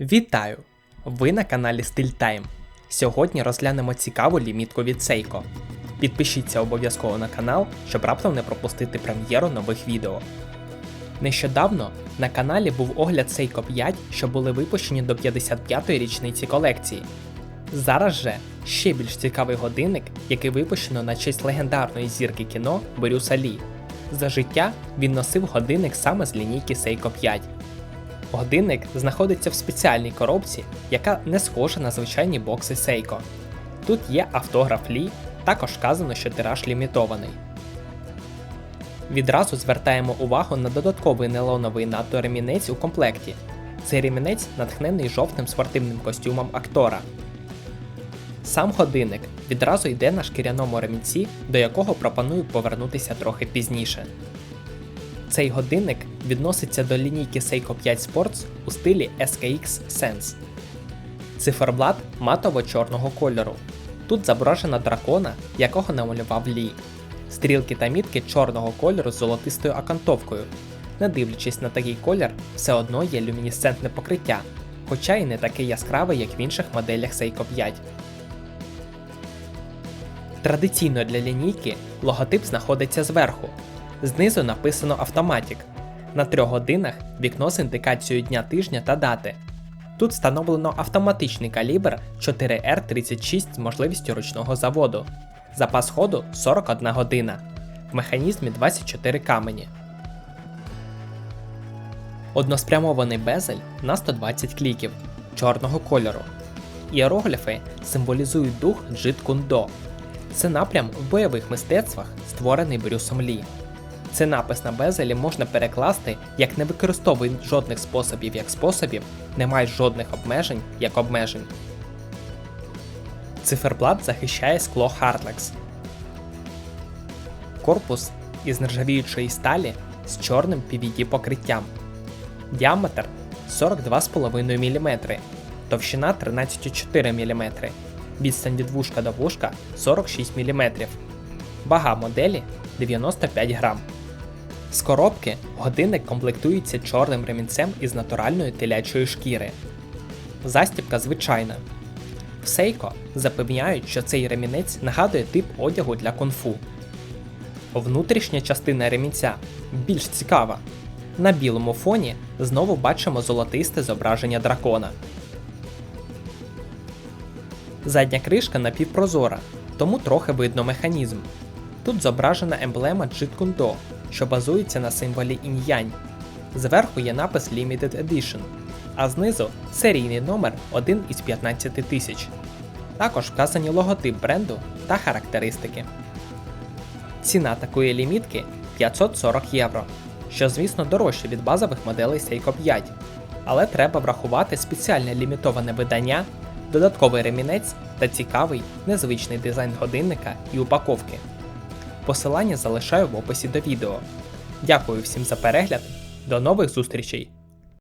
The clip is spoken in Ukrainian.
Вітаю! Ви на каналі StillTime. Сьогодні розглянемо цікаву лімітку від Seiko. Підпишіться обов'язково на канал, щоб раптом не пропустити прем'єру нових відео. Нещодавно на каналі був огляд Seiko 5, що були випущені до 55-ї річниці колекції. Зараз же ще більш цікавий годинник, який випущено на честь легендарної зірки кіно Борюса Лі. За життя він носив годинник саме з лінійки Seiko 5. Годинник знаходиться в спеціальній коробці, яка не схожа на звичайні бокси Seiko. Тут є автограф Лі, також вказано, що тираж лімітований. Відразу звертаємо увагу на додатковий нейлоновий надто ремінець у комплекті. Цей ремінець натхнений жовтим спортивним костюмом актора. Сам годинник відразу йде на шкіряному ремінці, до якого пропоную повернутися трохи пізніше. Цей годинник відноситься до лінійки Seiko 5 Sports у стилі SKX Sense. Циферблат матово-чорного кольору. Тут зображена дракона, якого намалював Лі. Стрілки та мітки чорного кольору з золотистою окантовкою. Не дивлячись на такий колір, все одно є люмінесцентне покриття, хоча й не таке яскраве, як в інших моделях Seiko 5. Традиційно для лінійки логотип знаходиться зверху. Знизу написано Automatic. На трьох годинах вікно з індикацією дня тижня та дати. Тут встановлено автоматичний калібр 4R36 з можливістю ручного заводу. Запас ходу 41 година. В механізмі 24 камені. Односпрямований безель на 120 кліків чорного кольору. Іерогліфи символізують дух Джит Кундо. Це напрям в бойових мистецтвах, створений Брюсом Лі. Цей напис на безелі можна перекласти як не використовуй жодних способів як способів, не май жодних обмежень як обмежень. Циферблат захищає скло Hardlex. Корпус із нержавіючої сталі з чорним PVD покриттям. Діаметр 42,5 мм, товщина 13,4 мм, відстань від вушка до вушка 46 мм. Вага моделі 95 грам. З коробки годинник комплектується чорним ремінцем із натуральної телячої шкіри. Застібка звичайна. В Seiko запевняють, що цей ремінець нагадує тип одягу для кунг-фу. Внутрішня частина ремінця більш цікава. На білому фоні знову бачимо золотисте зображення дракона. Задня кришка напівпрозора, тому трохи видно механізм. Тут зображена емблема Jeet Kune Do, що базується на символі інь-янь. Зверху є напис Limited Edition, а знизу серійний номер 1 із 15 тисяч. Також вказані логотип бренду та характеристики. Ціна такої лімітки 540 євро, що звісно дорожче від базових моделей Seiko 5, але треба врахувати спеціальне лімітоване видання, додатковий ремінець та цікавий незвичний дизайн годинника і упаковки. Посилання залишаю в описі до відео. Дякую всім за перегляд, до нових зустрічей!